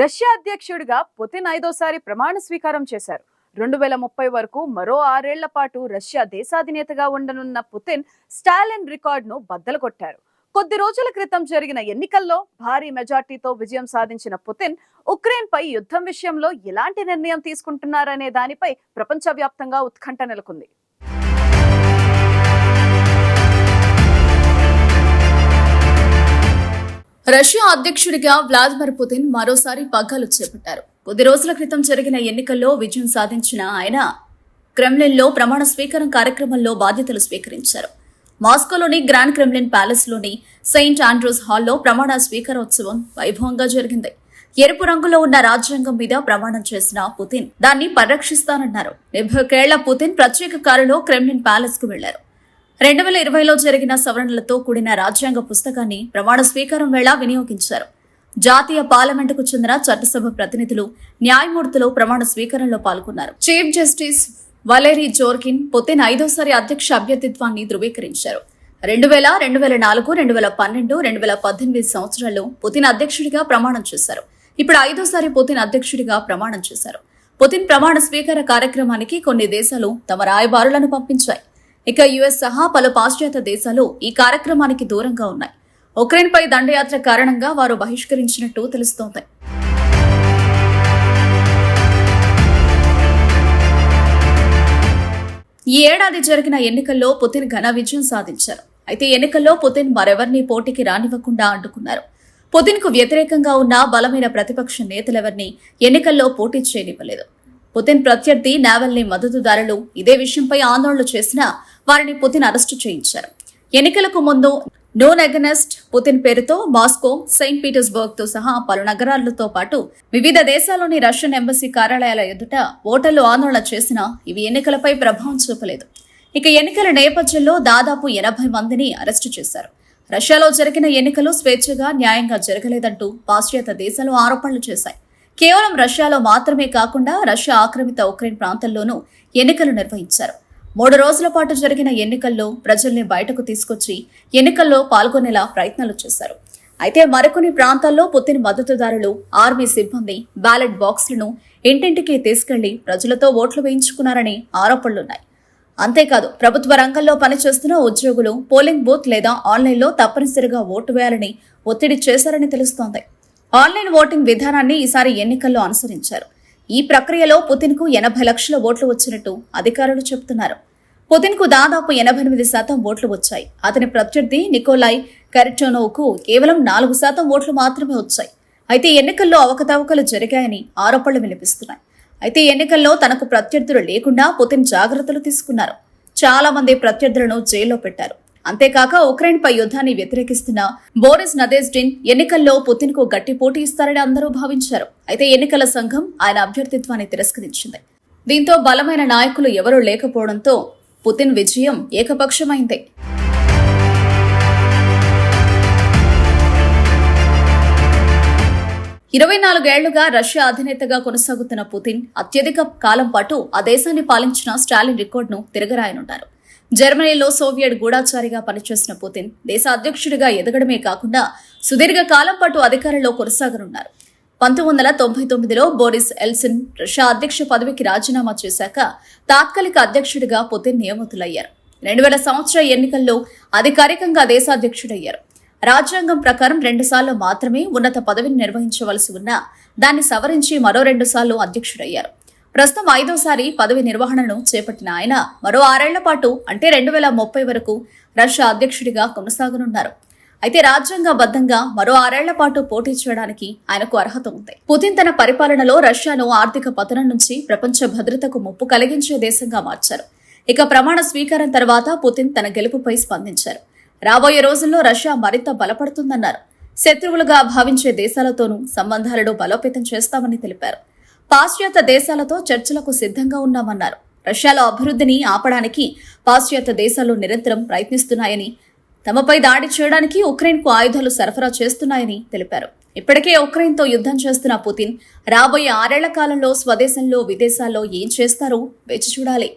Russia అధ్యక్షుడిగా Putin ఐదోసారి ప్రమాణ స్వీకారం చేశారు. రెండు వేల ముప్పై వరకు మరో ఆరేళ్ళ పాటు రష్యా దేశాధినేతగా ఉండనున్న పుతిన్ స్టాలిన్ రికార్డును బద్దలు కొట్టారు. కొద్ది రోజుల క్రితం జరిగిన ఎన్నికల్లో భారీ మెజార్టీతో విజయం సాధించిన పుతిన్ ఉక్రెయిన్ పై యుద్ధం విషయంలో ఎలాంటి నిర్ణయం తీసుకుంటున్నారనే దానిపై ప్రపంచవ్యాప్తంగా ఉత్కంఠ నెలకొంది. రష్యా అధ్యక్షుడిగా వ్లాదిమిర్ పుతిన్ మరోసారి పగ్గాలు చేపట్టారు. కొద్ది రోజుల క్రితం జరిగిన ఎన్నికల్లో విజయం సాధించిన ఆయన క్రెమ్లిన్లో ప్రమాణ స్వీకారం కార్యక్రమంలో బాధ్యతలు స్వీకరించారు. మాస్కోలోని గ్రాండ్ క్రెమ్లిన్ ప్యాలెస్లోని సెయింట్ ఆండ్రూస్ హాల్లో ప్రమాణ స్వీకారోత్సవం వైభవంగా జరిగింది. ఎరుపు రంగులో ఉన్న రాజ్యాంగం మీద ప్రమాణం చేసిన పుతిన్ దాన్ని పరిరక్షిస్తానన్నారు. డెబ్బైకేళ్ళ పుతిన్ ప్రత్యేక కారులో క్రెమ్లిన్ ప్యాలెస్కు వెళ్ళారు. రెండు వేల ఇరవైలో జరిగిన సవరణలతో కూడిన రాజ్యాంగ పుస్తకాన్ని ప్రమాణ స్వీకారం వేళ వినియోగించారు. జాతీయ పార్లమెంటుకు చెందిన చట్టసభ ప్రతినిధులు న్యాయమూర్తులు ప్రమాణ స్వీకారంలో పాల్గొన్నారు. Chief justice Valery Zorkin Putin ఐదోసారి అధ్యక్ష అభ్యర్థిత్వాన్ని ధృవీకరించారు. రెండు వేల రెండు వేల నాలుగు రెండు వేల పన్నెండు రెండు వేల పద్దెనిమిది సంవత్సరాల్లో పుతిన్ అధ్యక్షుడిగా ప్రమాణం చేశారు. ఇప్పుడు ఐదోసారి పుతిన్ అధ్యక్షుడిగా ప్రమాణం చేశారు. పుతిన్ ప్రమాణ స్వీకార కార్యక్రమానికి కొన్ని దేశాలు తమ రాయబారులను పంపించాయి. ఇక యుఎస్ సహా పలు పాశ్చాత్య దేశాలు ఈ కార్యక్రమానికి దూరంగా ఉన్నాయి. ఉక్రెయిన్పై దండయాత్ర కారణంగా వారు బహిష్కరించినట్టు తెలుస్తోంది. ఈ ఏడాది జరిగిన ఎన్నికల్లో పుతిన్ ఘన విజయం సాధించారు. అయితే ఎన్నికల్లో పుతిన్ మరెవరిని పోటీకి రానివ్వకుండా అడ్డుకున్నారు. పుతిన్కు వ్యతిరేకంగా ఉన్న బలమైన ప్రతిపక్ష నేతలెవరిని ఎన్నికల్లో పోటీ చేయనివ్వలేదు. పుతిన్ ప్రత్యర్థి నావల్ని మద్దతుదారులు ఇదే విషయంపై ఆందోళనలు చేసినా వారిని పుతిన్ అరెస్టు చేయించారు. ఎన్నికలకు ముందు నో నెగనెస్ట్ పుతిన్ పేరుతో మాస్కో సెయింట్ పీటర్స్బర్గ్తో సహా పలు నగరాలతో పాటు వివిధ దేశాల్లోని రష్యన్ ఎంబసీ కార్యాలయాల ఎదుట ఓటర్లు ఆందోళన చేసినా ఇవి ఎన్నికలపై ప్రభావం చూపలేదు. ఇక ఎన్నికల నేపథ్యంలో దాదాపు ఎనభై మందిని అరెస్టు చేశారు. రష్యాలో జరిగిన ఎన్నికలు స్వేచ్ఛగా న్యాయంగా జరగలేదంటూ పాశ్చాత్య దేశాలు ఆరోపణలు చేశాయి. కేవలం రష్యాలో మాత్రమే కాకుండా రష్యా ఆక్రమిత ఉక్రెయిన్ ప్రాంతంలోనూ ఎన్నికలు నిర్వహించారు. మూడు రోజుల పాటు జరిగిన ఎన్నికల్లో ప్రజల్ని బయటకు తీసుకొచ్చి ఎన్నికల్లో పాల్గొనేలా ప్రయత్నాలు చేశారు. అయితే మరికొన్ని ప్రాంతాల్లో పుత్తిన మద్దతుదారులు ఆర్మీ సిబ్బంది బ్యాలెట్ బాక్స్లను ఇంటింటికి తీసుకెళ్ళి ప్రజలతో ఓట్లు వేయించుకున్నారని ఆరోపణలున్నాయి. అంతేకాదు ప్రభుత్వ రంగంలో పనిచేస్తున్న ఉద్యోగులు పోలింగ్ బూత్ లేదా ఆన్లైన్లో తప్పనిసరిగా ఓటు వేయాలని ఒత్తిడి చేశారని తెలుస్తోంది. ఆన్లైన్ ఓటింగ్ విధానాన్ని ఈసారి ఎన్నికల్లో అనుసరించారు. ఈ ప్రక్రియలో పుతిన్కు ఎనభై లక్షల ఓట్లు వచ్చినట్టు అధికారులు చెబుతున్నారు. పుతిన్కు దాదాపు ఎనభై ఎనిమిది శాతం ఓట్లు వచ్చాయి. అతని ప్రత్యర్థి నికోలాయ్ కరిటోనోవ్కు కేవలం నాలుగు శాతం ఓట్లు మాత్రమే వచ్చాయి. అయితే ఎన్నికల్లో అవకతవకలు జరిగాయని ఆరోపణలు వినిపిస్తున్నాయి. అయితే ఎన్నికల్లో తనకు ప్రత్యర్థులు లేకుండా పుతిన్ జాగ్రత్తలు తీసుకున్నారు. చాలా మంది ప్రత్యర్థులను జైల్లో పెట్టారు. అంతేకాక ఉక్రెయిన్ పై యుద్ధాన్ని వ్యతిరేకిస్తున్న బోరిస్ నదేజ్డిన్ ఎన్నికల్లో పుతిన్కు గట్టి పోటీ ఇస్తారని అందరూ భావించారు. అయితే ఎన్నికల సంఘం ఆయన అభ్యర్థిత్వాన్ని తిరస్కరించింది. దీంతో బలమైన నాయకులు ఎవరూ లేకపోవడంతో పుతిన్ విజయం ఏకపక్షమైంది. ఇరవై నాలుగేళ్ళుగా రష్యా అధినేతగా కొనసాగుతున్న పుతిన్ అత్యధిక కాలం పాటు ఆ దేశాన్ని పాలించిన స్టాలిన్ రికార్డును తిరగరాయనున్నారు జర్మనీలో సోవియట్ గూఢాచారిగా పనిచేసిన పుతిన్ దేశ అధ్యక్షుడిగా ఎదగడమే కాకుండా సుదీర్ఘ కాలం పాటు అధికారంలో కొనసాగనున్నారు. పంతొమ్మిది వందల తొంభై తొమ్మిదిలో బోరిస్ ఎల్సిన్ రష్యా అధ్యక్ష పదవికి రాజీనామా చేశాక తాత్కాలిక అధ్యక్షుడిగా పుతిన్ నియమితులయ్యారు. రెండు వేల సంవత్సర ఎన్నికల్లో అధికారికంగా దేశాధ్యక్షుడయ్యారు. రాజ్యాంగం ప్రకారం రెండుసార్లు మాత్రమే ఉన్నత పదవిని నిర్వహించవలసి ఉన్నా దాన్ని సవరించి మరో రెండుసార్లు అధ్యక్షుడయ్యారు. ప్రస్తుతం ఐదోసారి పదవి నిర్వహణను చేపట్టిన ఆయన మరో ఆరేళ్ళ పాటు అంటే రెండు వేల ముప్పై వరకు రష్యా అధ్యక్షుడిగా కొనసాగనున్నారు. అయితే రాజ్యాంగబద్ధంగా మరో ఆరేళ్ళ పాటు పోటీ చేయడానికి ఆయనకు అర్హత ఉంది. పుతిన్ తన పరిపాలనలో రష్యాను ఆర్థిక పతనం నుంచి ప్రపంచ భద్రతకు ముప్పు కలిగించే దేశంగా మార్చారు. ఇక ప్రమాణ స్వీకారం తర్వాత పుతిన్ తన గెలుపుపై స్పందించారు. రాబోయే రోజుల్లో రష్యా మరింత బలపడుతుందన్నారు. శత్రువులుగా భావించే దేశాలతోనూ సంబంధాలను బలోపేతం చేస్తామని తెలిపారు. పాశ్చాత్య దేశాలతో చర్చలకు సిద్ధంగా ఉన్నామన్నారు. రష్యాలో అభివృద్ధిని ఆపడానికి పాశ్చాత్య దేశాలు నిరంతరం ప్రయత్నిస్తున్నాయని తమపై దాడి చేయడానికి ఉక్రెయిన్కు ఆయుధాలు సరఫరా చేస్తున్నాయని తెలిపారు. ఇప్పటికే ఉక్రెయిన్తో యుద్ధం చేస్తున్న పుతిన్ రాబోయే ఆరేళ్ళ కాలంలో స్వదేశంలో విదేశాల్లో ఏం చేస్తారో వేచి చూడాలి.